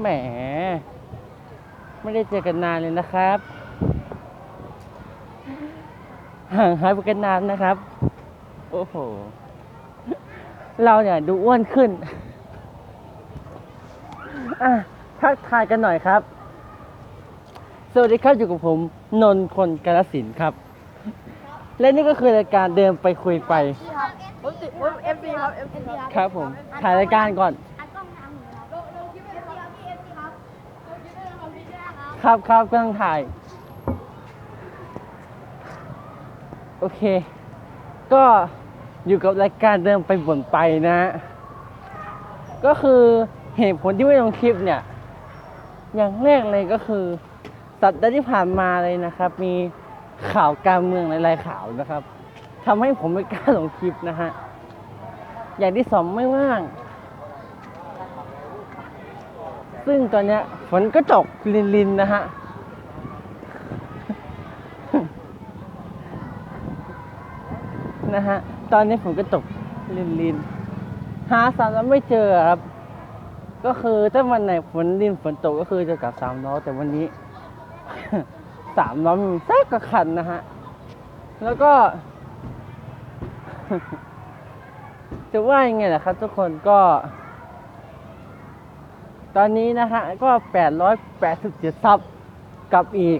แหม ไม่ได้เจอกันนานเลยนะครับ ห่างหายไปกันนานนะครับ โอ้โห เราเนี่ยดูอ้วนขึ้น อะ ทักทายกันหน่อยครับ สวัสดีครับอยู่กับผม นนท์คนกาลสินธุ์ครับ และนี่ก็คือรายการเดินไปคุยไปผมติดผมเอฟซีครับเอฟซีครับ ครับผม ถ่ายรายการก่อน ครับครับครับกำลังถ่าย โอเค ก็อยู่กับรายการเดินไปบ่นไปนะฮะก็คือเหตุผลที่ไม่ลงคลิปเนี่ย อย่างแรกเลยก็คือ สัปดาห์ที่ผ่านมาเลยนะครับ มีข่าวการเมืองหลายๆข่าวนะครับทำให้ผมไม่กล้าลงคลิปนะฮะ อย่างที่สองไม่ว่าง ซึ่งตอนนี้ฝนก็ตกลินๆนะฮะนะฮะ ตอนนี้ฝนก็ตกลินๆหาสามล้อไม่เจอครับ ก็คือถ้าวันไหนฝนลินฝนตกก็คือจะกลับสามล้อแต่วันนี้สามล้อมีแทกกระคันนะฮะ แล้วก็ จะว่ายังไงล่ะครับทุกคนก็ ตอนนี้นะฮะก็ 887 ซับกับอีก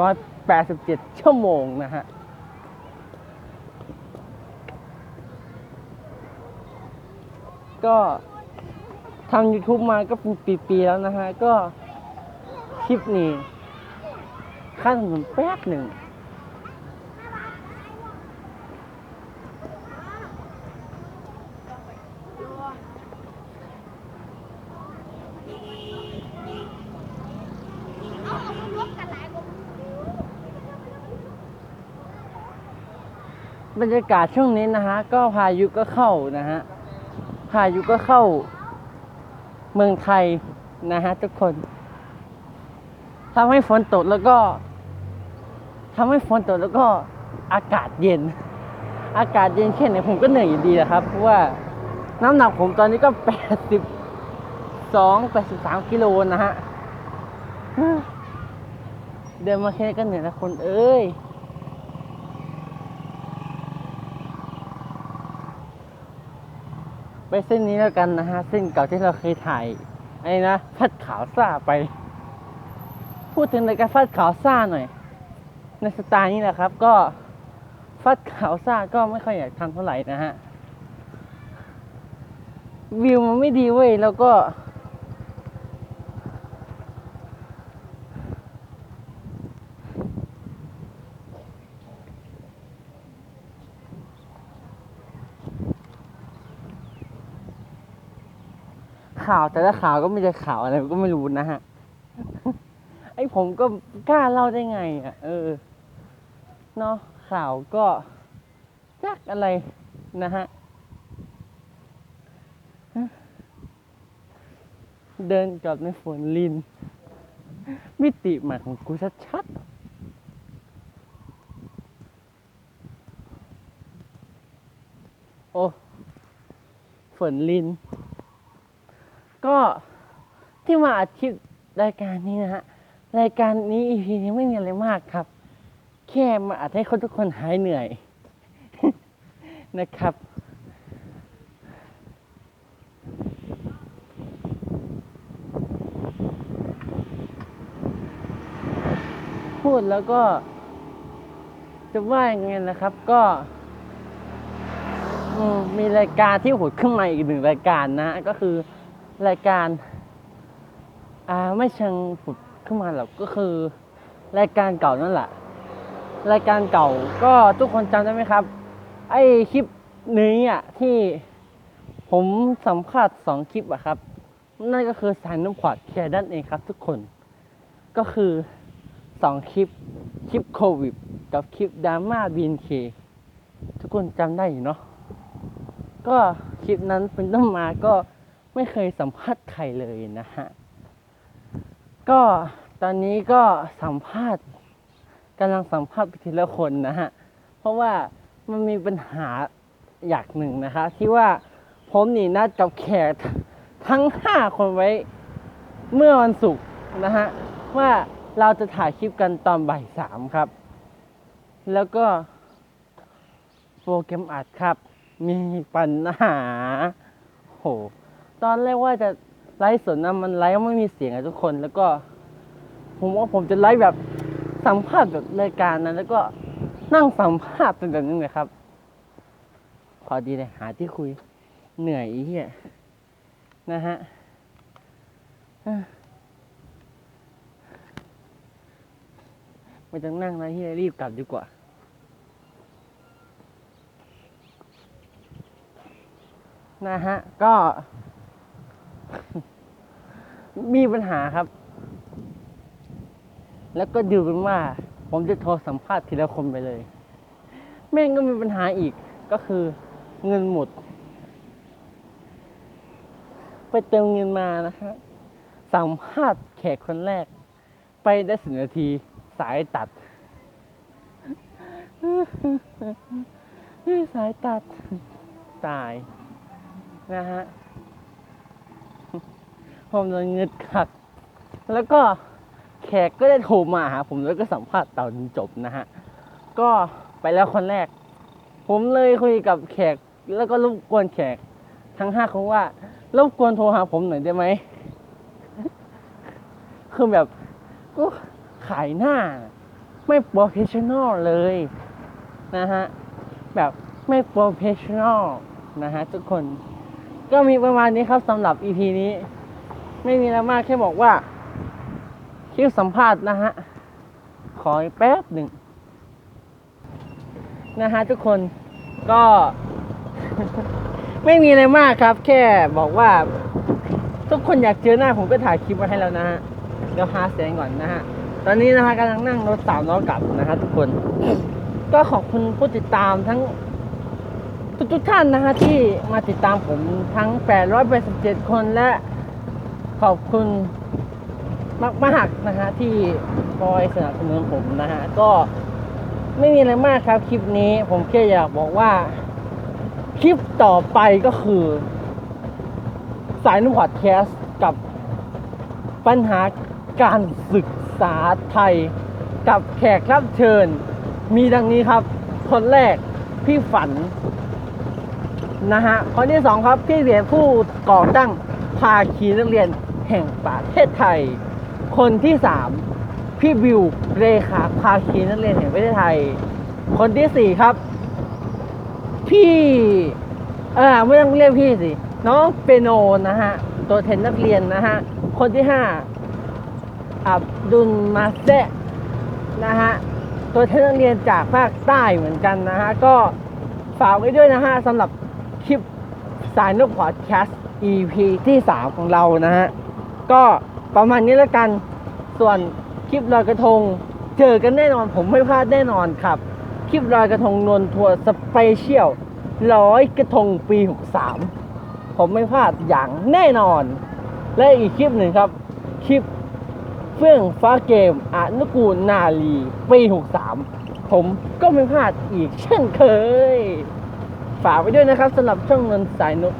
1,787 ชั่วโมงนะฮะก็ทำ YouTube มาก็เป็นปีๆแล้วนะฮะ ก็คลิปนี้ขั้นถนนแป๊บหนึ่ง เอาเอารถกันหลายคน บรรยากาศช่วงนี้นะฮะ ก็พายุก็เข้านะฮะ พายุก็เข้า เมืองไทยนะฮะทุกคนทำให้ฝนตกแล้วก็ทำให้ฝนตกแล้วก็อากาศเย็น อากาศเย็นแค่ไหนผมก็เหนื่อยอยู่ดีนะครับ เพราะว่าน้ำหนักผมตอนนี้ก็82 83กิโลนะฮะ เดินมาแค่นี้ก็เหนื่อยแล้วคนเอ้ย ไปเส้นนี้แล้วกันนะฮะ เส้นเก่าที่เราเคยถ่ายไอ้นะฟัดขาวซ่าไป พูดถึงในการฟัดขาวซ่าหน่อย ในสไตล์นี้แหละครับ ก็ฟัดขาวซ่าก็ไม่ค่อยอยากทำเท่าไหร่นะฮะวิวมันไม่ดีเว้ยแล้วก็ ข่าวแต่ละข่าวก็ไม่ใช่ข่าวอะไรก็ไม่รู้นะฮะ ไอผมก็กล้าเล่าได้ไง อะ เออ เนาะข่าวก็จักอะไรนะฮะ เดินกับในฝนลิน มิติใหม่ของกูชัดๆโอ้ฝนลิน ก็ที่มาอัดคลิปรายการนี้นะฮะ รายการนี้ EP นี้ไม่มีอะไรมากครับ แค่มาอัดให้คนทุกคนหายเหนื่อย นะครับ พูดแล้วก็ จะว่ายังไงนะครับ ก็มีรายการที่หดขึ้นมาอีกหนึ่งรายการนะ ก็คือ รายการอ่าไม่เชิงผุดขึ้นมาหรอกก็คือ รายการเก่านั่นแหละ รายการเก่าก็ทุกคนจำได้ไหมครับ ไอคลิปนี้อะที่ผมสัมภาษณ์สองคลิปอะครับ นั่นก็คือสายน้ำขวดแคร์ด้านเองครับ ทุกคนก็คือสองคลิปคลิปโควิด กับคลิปดราม่าบีนเคทุกคนจำได้อยู่เนาะก็คลิปนั้นเป็นต้นมาก็ ไม่เคยสัมภาษณ์ใครเลยนะฮะ ก็ตอนนี้ก็สัมภาษณ์กำลังสัมภาษณ์ไปทีละคนนะฮะ เพราะว่ามันมีปัญหาอย่างหนึ่งนะคะ ที่ว่าผมนี่นัดกับแขกทั้งห้าคนไว้เมื่อวันศุกร์นะฮะ ว่าเราจะถ่ายคลิปกันตอนบ่ายสามครับ แล้วก็โปรแกรมอัดครับ มีปัญหาโห ตอนแรกว่าจะไลฟ์สดนะมันไลฟ์ไม่มีเสียงอะทุกคนแล้วก็ ผมว่าผมจะไลฟ์แบบสัมภาษณ์แบบรายการนั้นแล้วก็นั่งสัมภาษณ์เป็นแบบนี้เลยครับ พอดีเลยหาที่คุย เหนื่อยอีเหี้ยนะฮะไม่ต้องนั่งแล้วเฮียรีบกลับดีกว่านะฮะ ก็ มีปัญหาครับ แล้วก็ดูกันว่า ผมจะโทรสัมภาษณ์ทีละคนไปเลย แม่งก็มีปัญหาอีกก็คือเงินหมด ไปเติมเงินมานะฮะสัมภาษณ์แขกคนแรก ไปได้สิบนาทีสายตัด สายตัด ตาย นะฮะ ผมโดนเงินขัด แล้วก็แขกก็ได้โทรมาหาผมแล้วก็สัมภาษณ์ตอนจบนะฮะ ก็ไปแล้วคนแรก ผมเลยคุยกับแขกแล้วก็รบกวนแขก ทั้งห้าคนว่ารบกวนโทรหาผมหน่อยได้ไหม คือแบบก็ขายหน้า ไม่โปรเฟชชั่นอลเลยนะฮะ แบบไม่โปรเฟชชั่นอลนะฮะทุกคน ก็มีประมาณนี้ครับสำหรับ EP นี้ ไม่มีอะไรมากแค่บอกว่าคลิปสัมภาษณ์นะฮะ ขออีกแป๊บหนึ่ง นะฮะทุกคนก็ ไม่มีอะไรมากครับ แค่บอกว่า ทุกคนอยากเจอหน้าผมก็ถ่ายคลิปมาให้แล้วนะฮะเดี๋ยวหาเสียงก่อนนะฮะ ตอนนี้นะฮะกำลังนั่งรถสามล้อกลับนะฮะทุกคน ก็ขอบคุณผู้ติดตามทั้งทุกทุกๆท่านนะฮะที่มาติดตามผมทั้ง 887 คนและ ขอบคุณมากๆนะฮะที่คอยสนับสนุนผมนะฮะก็ไม่มีอะไรมากครับคลิปนี้ผมแค่อยากบอกว่า คลิปต่อไปก็คือ สายนุ่มพอดแคสต์กับปัญหาการศึกษาไทยกับแขกรับเชิญ มีดังนี้ครับ คนแรกพี่ฝันนะฮะคนที่สองครับพี่เหรียญผู้ก่อตั้ง ภาคีนักเรียนแห่งประเทศไทย คนที่สามพี่บิวเลขาภาคีนักเรียนแห่งประเทศไทย คนที่สี่ครับ พี่เออไม่ต้องเรียกพี่สิน้องเปโนนะฮะตัวแทนนักเรียนนะฮะคนที่ห้าอับดุลมาเซนะฮะตัวแทนนักเรียนจากภาคใต้เหมือนกันนะฮะก็ฝากไว้ด้วยนะฮะสำหรับคลิปสายนกพอดแคสต์ EP ที่3ของเรานะฮะ ก็ประมาณนี้แล้วกัน ส่วนคลิปลอยกระทง เจอกันแน่นอนผมไม่พลาดแน่นอนครับ คลิปลอยกระทงนวนทัวร์สเปเชียลร้อยกระทงปี 63 ผมไม่พลาดอย่างแน่นอน และอีกคลิปหนึ่งครับ คลิปเฟื่องฟ้าเกมอนุกูลนาลีปี 63 ผมก็ไม่พลาดอีกเช่นเคย ฝากไว้ด้วยนะครับสำหรับช่องนนท์สายนุก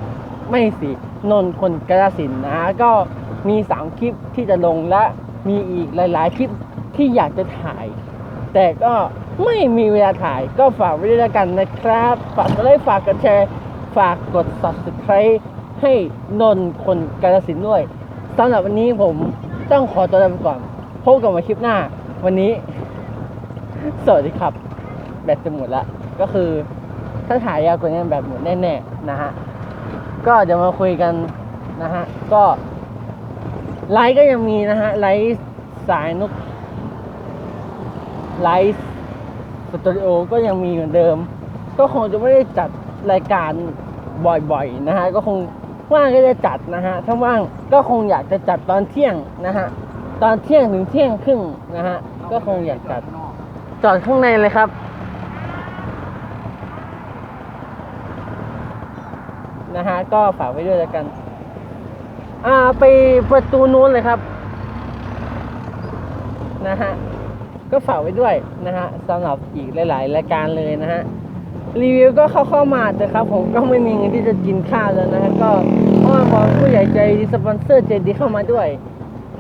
ไม่สินนท์คนกระสินนะ ก็มี3คลิปที่จะลงและมีอีกหลายๆ คลิปที่อยากจะถ่าย แต่ก็ไม่มีเวลาถ่ายก็ฝากไว้ด้วยล้วกันนะครับ ฝากกดไลค์ฝากกดแชร์ ฝากกด subscribe ให้นนท์คนกาลสินด้วยสำหรับวันนี้ผมต้องขอตัวลาไปก่อนพบกันใหม่คลิปหน้า วันนี้ สวัสดีครับ แบตจะหมดละก็คือ ถ้าถ่ายยาวกว่านี้แบตหมดแน่ๆนะฮะ ก็เดี๋ยวมาคุยกันนะฮะ ก็ไลฟ์ก็ยังมีนะฮะ ไลฟ์สายนกไลฟ์สตูดิโอก็ยังมีเหมือนเดิม ก็คงจะไม่ได้จัดรายการบ่อยๆนะฮะ ก็คงว่างก็จะจัดนะฮะ ถ้าว่างก็คงอยากจะจัดตอนเที่ยงนะฮะ ตอนเที่ยงถึงเที่ยงครึ่งนะฮะ ก็คงอยากจัด จอดข้างในเลยครับ ฮะก็ฝากไว้ด้วยแล้วกัน อ่าไปประตูนู้นเลยครับ นะฮะก็ฝากไว้ด้วยนะฮะสำหรับอีกหลาย ๆ รายการเลยนะฮะรีวิวก็เข้าเข้ามาแต่ครับ ผมก็ไม่มีเงินที่จะกินข้าวแล้วนะฮะก็ขอนวอนผู้ใหญ่ใจดีสปอนเซอร์ใจดีเข้ามาด้วย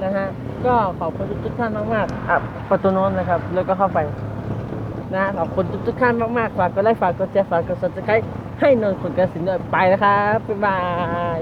นะฮะก็ขอบคุณทุกท่านมากๆอะประตูนู้นนะครับ แล้วก็เข้าไปนะขอบคุณทุกท่านมากๆฝากกดไลค์ฝากกดแชร์ฝากกดซับสไครต์ ให้นอนคนกระสินหน่อยไปนะครับบ๊ายบาย